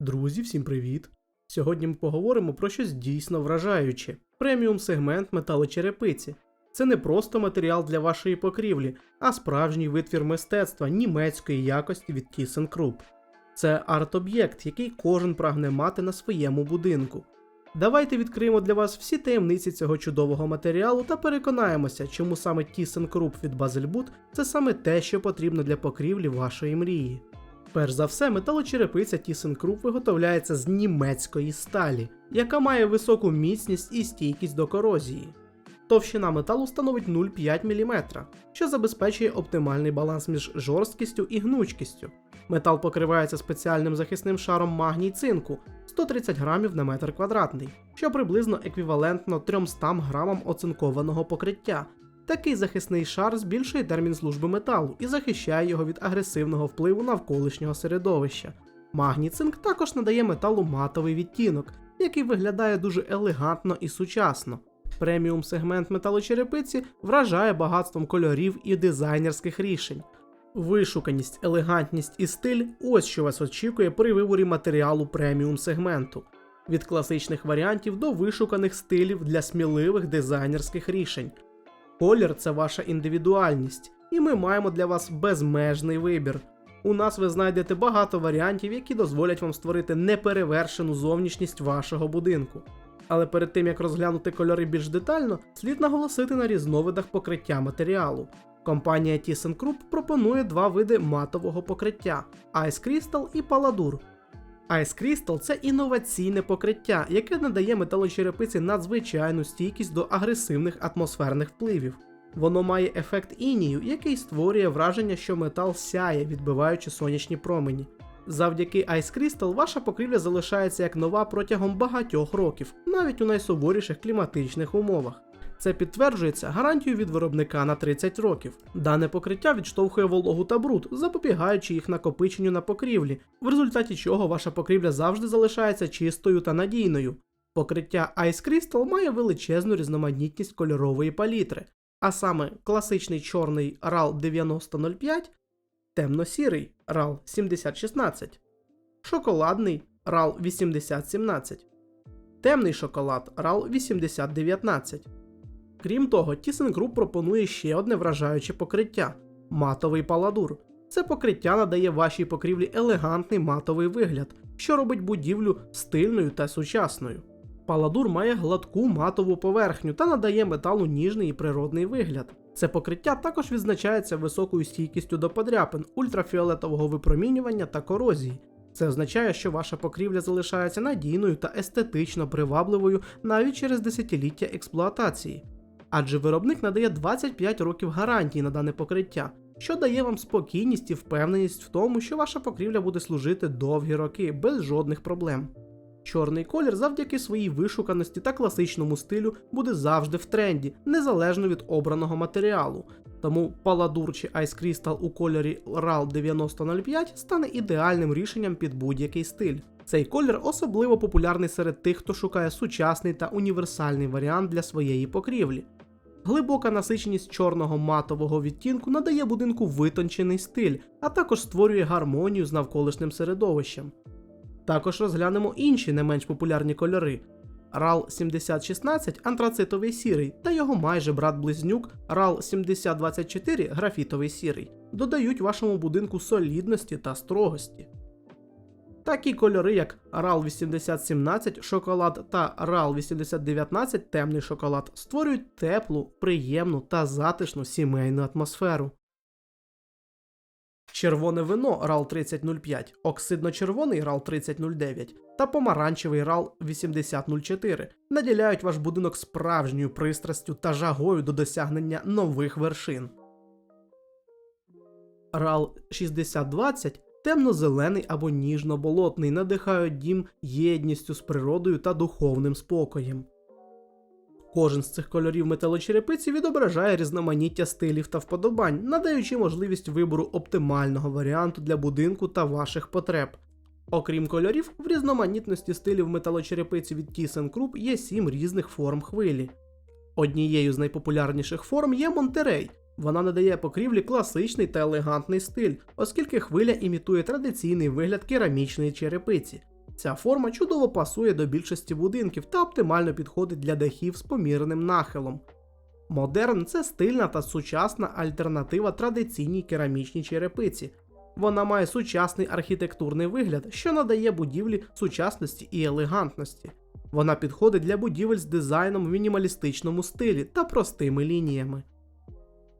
Друзі, всім привіт! Сьогодні ми поговоримо про щось дійсно вражаюче преміум сегмент металочерепиці. Це не просто матеріал для вашої покрівлі, а справжній витвір мистецтва німецької якості від ThyssenKrupp. Це арт-об'єкт, який кожен прагне мати на своєму будинку. Давайте відкриємо для вас всі таємниці цього чудового матеріалу та переконаємося, чому саме ThyssenKrupp від Baselbut – це саме те, що потрібно для покрівлі вашої мрії. Перш за все, металочерепиця ThyssenKrupp виготовляється з німецької сталі, яка має високу міцність і стійкість до корозії. Товщина металу становить 0,5 мм, що забезпечує оптимальний баланс між жорсткістю і гнучкістю. Метал покривається спеціальним захисним шаром магній цинку 130 грамів на метр квадратний, що приблизно еквівалентно 300 грамам оцинкованого покриття. Такий захисний шар збільшує термін служби металу і захищає його від агресивного впливу навколишнього середовища. Магній цинк також надає металу матовий відтінок, який виглядає дуже елегантно і сучасно. Преміум сегмент металочерепиці вражає багатством кольорів і дизайнерських рішень. Вишуканість, елегантність і стиль ось що вас очікує при виборі матеріалу преміум сегменту. Від класичних варіантів до вишуканих стилів для сміливих дизайнерських рішень. Колір це ваша індивідуальність, і ми маємо для вас безмежний вибір. У нас ви знайдете багато варіантів, які дозволять вам створити неперевершену зовнішність вашого будинку. Але перед тим як розглянути кольори більш детально, слід наголосити на різновидах покриття матеріалу. Компанія ThyssenKrupp пропонує два види матового покриття Ice Crystal і Paladur. Ice Crystal – це інноваційне покриття, яке надає металочерепиці надзвичайну стійкість до агресивних атмосферних впливів. Воно має ефект інію, який створює враження, що метал сяє, відбиваючи сонячні промені. Завдяки Ice Crystal ваша покрівля залишається як нова протягом багатьох років, навіть у найсуворіших кліматичних умовах. Це підтверджується гарантією від виробника на 30 років. Дане покриття відштовхує вологу та бруд, запобігаючи їх накопиченню на покрівлі, в результаті чого ваша покрівля завжди залишається чистою та надійною. Покриття Ice Crystal має величезну різноманітність кольорової палітри, а саме класичний чорний RAL 9005, темно-сірий RAL 7016, шоколадний RAL 8017, темний шоколад RAL 8019. Крім того, ThyssenKrupp пропонує ще одне вражаюче покриття матовий паладур. Це покриття надає вашій покрівлі елегантний матовий вигляд, що робить будівлю стильною та сучасною. Паладур має гладку матову поверхню та надає металу ніжний і природний вигляд. Це покриття також відзначається високою стійкістю до подряпин, ультрафіолетового випромінювання та корозії. Це означає, що ваша покрівля залишається надійною та естетично привабливою навіть через десятиліття експлуатації. Адже виробник надає 25 років гарантії на дане покриття, що дає вам спокійність і впевненість в тому, що ваша покрівля буде служити довгі роки без жодних проблем. Чорний колір завдяки своїй вишуканості та класичному стилю буде завжди в тренді, незалежно від обраного матеріалу. Тому Паладур чи Ice Crystal у кольорі RAL 9005 стане ідеальним рішенням під будь-який стиль. Цей колір особливо популярний серед тих, хто шукає сучасний та універсальний варіант для своєї покрівлі. Глибока насиченість чорного матового відтінку надає будинку витончений стиль, а також створює гармонію з навколишнім середовищем. Також розглянемо інші не менш популярні кольори. RAL 7016 антрацитовий сірий та його майже брат-близнюк RAL 7024 графітовий сірий додають вашому будинку солідності та строгості. Такі кольори, як RAL 8017 шоколад та RAL 8019 темний шоколад, створюють теплу, приємну та затишну сімейну атмосферу. Червоне вино RAL 3005, оксидно-червоний RAL 3009 та помаранчевий RAL 8004 наділяють ваш будинок справжньою пристрастю та жагою до досягнення нових вершин. RAL 6020 темно-зелений або ніжно-болотний надихають дім єдністю з природою та духовним спокоєм. Кожен з цих кольорів металочерепиці відображає різноманіття стилів та вподобань, надаючи можливість вибору оптимального варіанту для будинку та ваших потреб. Окрім кольорів, в різноманітності стилів металочерепиці від ThyssenKrupp є сім різних форм хвилі. Однією з найпопулярніших форм є Монтерей. Вона надає покрівлі класичний та елегантний стиль, оскільки хвиля імітує традиційний вигляд керамічної черепиці. Ця форма чудово пасує до більшості будинків та оптимально підходить для дахів з помірним нахилом. Модерн це стильна та сучасна альтернатива традиційній керамічній черепиці. Вона має сучасний архітектурний вигляд, що надає будівлі сучасності і елегантності. Вона підходить для будівель з дизайном в мінімалістичному стилі та простими лініями.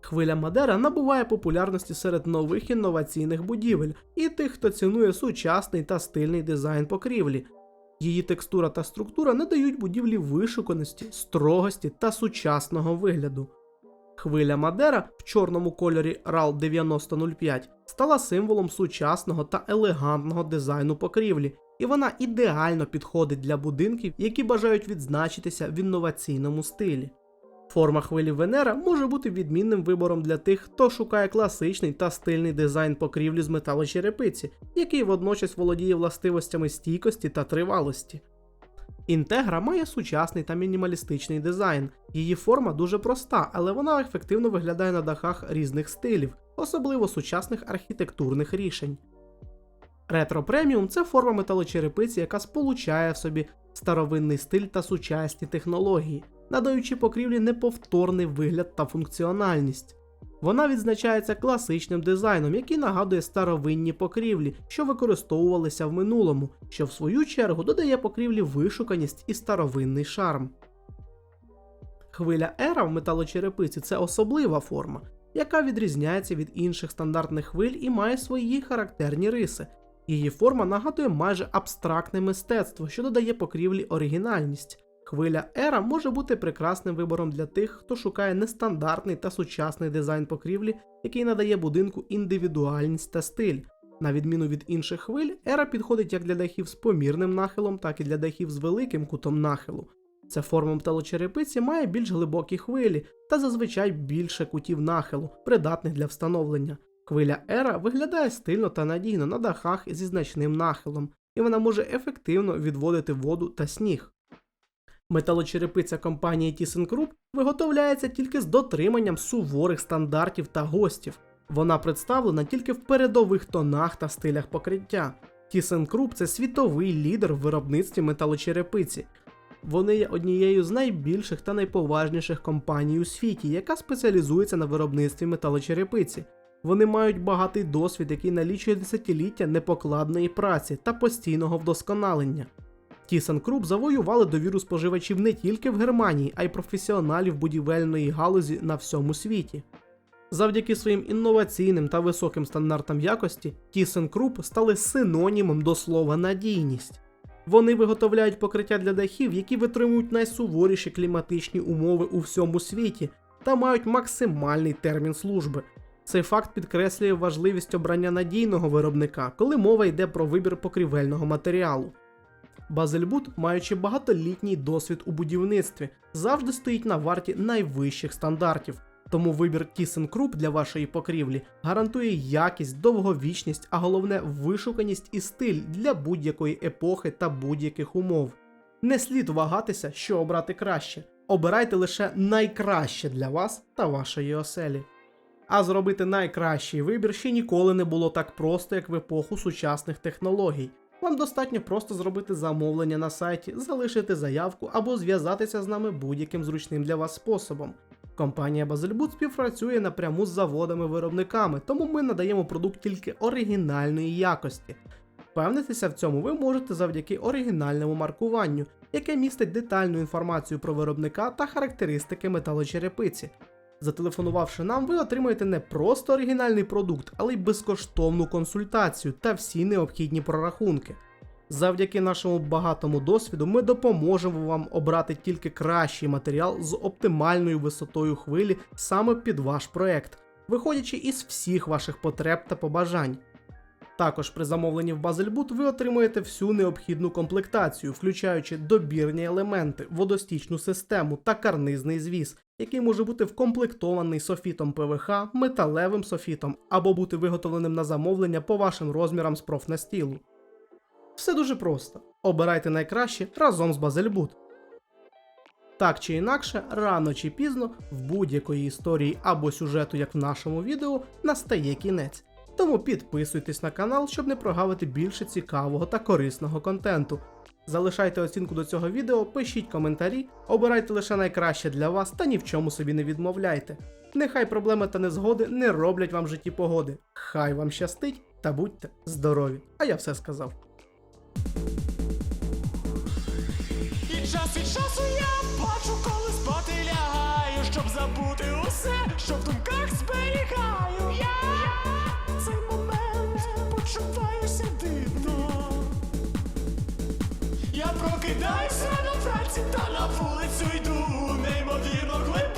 Хвиля Мадера набуває популярності серед нових інноваційних будівель і тих, хто цінує сучасний та стильний дизайн покрівлі. Її текстура та структура надають будівлі вишуканості, строгості та сучасного вигляду. Хвиля Мадера в чорному кольорі RAL 9005 стала символом сучасного та елегантного дизайну покрівлі, і вона ідеально підходить для будинків, які бажають відзначитися в інноваційному стилі. Форма хвилі Венера може бути відмінним вибором для тих, хто шукає класичний та стильний дизайн покрівлі з металочерепиці, який водночас володіє властивостями стійкості та тривалості. Інтегра має сучасний та мінімалістичний дизайн. Її форма дуже проста, але вона ефективно виглядає на дахах різних стилів, особливо сучасних архітектурних рішень. Ретро преміум це форма металочерепиці, яка сполучає в собі старовинний стиль та сучасні технології, надаючи покрівлі неповторний вигляд та функціональність. Вона відзначається класичним дизайном, який нагадує старовинні покрівлі, що використовувалися в минулому, що в свою чергу додає покрівлі вишуканість і старовинний шарм. Хвиля ера в металочерепиці це особлива форма, яка відрізняється від інших стандартних хвиль і має свої характерні риси. Її форма нагадує майже абстрактне мистецтво, що додає покрівлі оригінальність. Хвиля Ера може бути прекрасним вибором для тих, хто шукає нестандартний та сучасний дизайн покрівлі, який надає будинку індивідуальність та стиль. На відміну від інших хвиль, Ера підходить як для дахів з помірним нахилом, так і для дахів з великим кутом нахилу. Ця форма металочерепиці має більш глибокі хвилі та зазвичай більше кутів нахилу, придатних для встановлення. Хвиля Ера виглядає стильно та надійно на дахах зі значним нахилом, і вона може ефективно відводити воду та сніг. Металочерепиця компанії ThyssenKrupp виготовляється тільки з дотриманням суворих стандартів та гостів. Вона представлена тільки в передових тонах та стилях покриття. ThyssenKrupp – це світовий лідер в виробництві металочерепиці. Вони є однією з найбільших та найповажніших компаній у світі, яка спеціалізується на виробництві металочерепиці. Вони мають багатий досвід, який налічує десятиліття непокладної праці та постійного вдосконалення. ThyssenKrupp завоювали довіру споживачів не тільки в Германії, а й професіоналів будівельної галузі на всьому світі. Завдяки своїм інноваційним та високим стандартам якості, ThyssenKrupp стали синонімом до слова надійність. Вони виготовляють покриття для дахів, які витримують найсуворіші кліматичні умови у всьому світі та мають максимальний термін служби. Цей факт підкреслює важливість обрання надійного виробника, коли мова йде про вибір покрівельного матеріалу. Базельбут, маючи багатолітній досвід у будівництві, завжди стоїть на варті найвищих стандартів. Тому вибір ThyssenKrupp для вашої покрівлі гарантує якість, довговічність, а головне вишуканість і стиль для будь-якої епохи та будь-яких умов. Не слід вагатися, що обрати краще. Обирайте лише найкраще для вас та вашої оселі. А зробити найкращий вибір ще ніколи не було так просто, як в епоху сучасних технологій. Вам достатньо просто зробити замовлення на сайті, залишити заявку або зв'язатися з нами будь-яким зручним для вас способом. Компанія Baselboot співпрацює напряму з заводами-виробниками, тому ми надаємо продукт тільки оригінальної якості. Впевнитися в цьому ви можете завдяки оригінальному маркуванню, яке містить детальну інформацію про виробника та характеристики металочерепиці. Зателефонувавши нам, ви отримаєте не просто оригінальний продукт, але й безкоштовну консультацію та всі необхідні прорахунки. Завдяки нашому багатому досвіду ми допоможемо вам обрати тільки кращий матеріал з оптимальною висотою хвилі саме під ваш проект, виходячи із всіх ваших потреб та побажань. Також при замовленні в Базельбут ви отримуєте всю необхідну комплектацію, включаючи добірні елементи, водостічну систему та карнизний звіз, який може бути вкомплектований софітом ПВХ, металевим софітом або бути виготовленим на замовлення по вашим розмірам з профнастілу. Все дуже просто. Обирайте найкраще разом з Базельбут. Так чи інакше, рано чи пізно в будь-якої історії або сюжету, як в нашому відео, настає кінець. Тому підписуйтесь на канал, щоб не прогавити більше цікавого та корисного контенту. Залишайте оцінку до цього відео, пишіть коментарі, обирайте лише найкраще для вас та ні в чому собі не відмовляйте. Нехай проблеми та незгоди не роблять вам в житті погоди. Хай вам щастить та будьте здорові. А я все сказав. І час від часу я бачу, коли спати лягаю, щоб забути усе, що в думках зберігаю. прокидаюся на праці та на вулицю йду, неймовірно глибоко.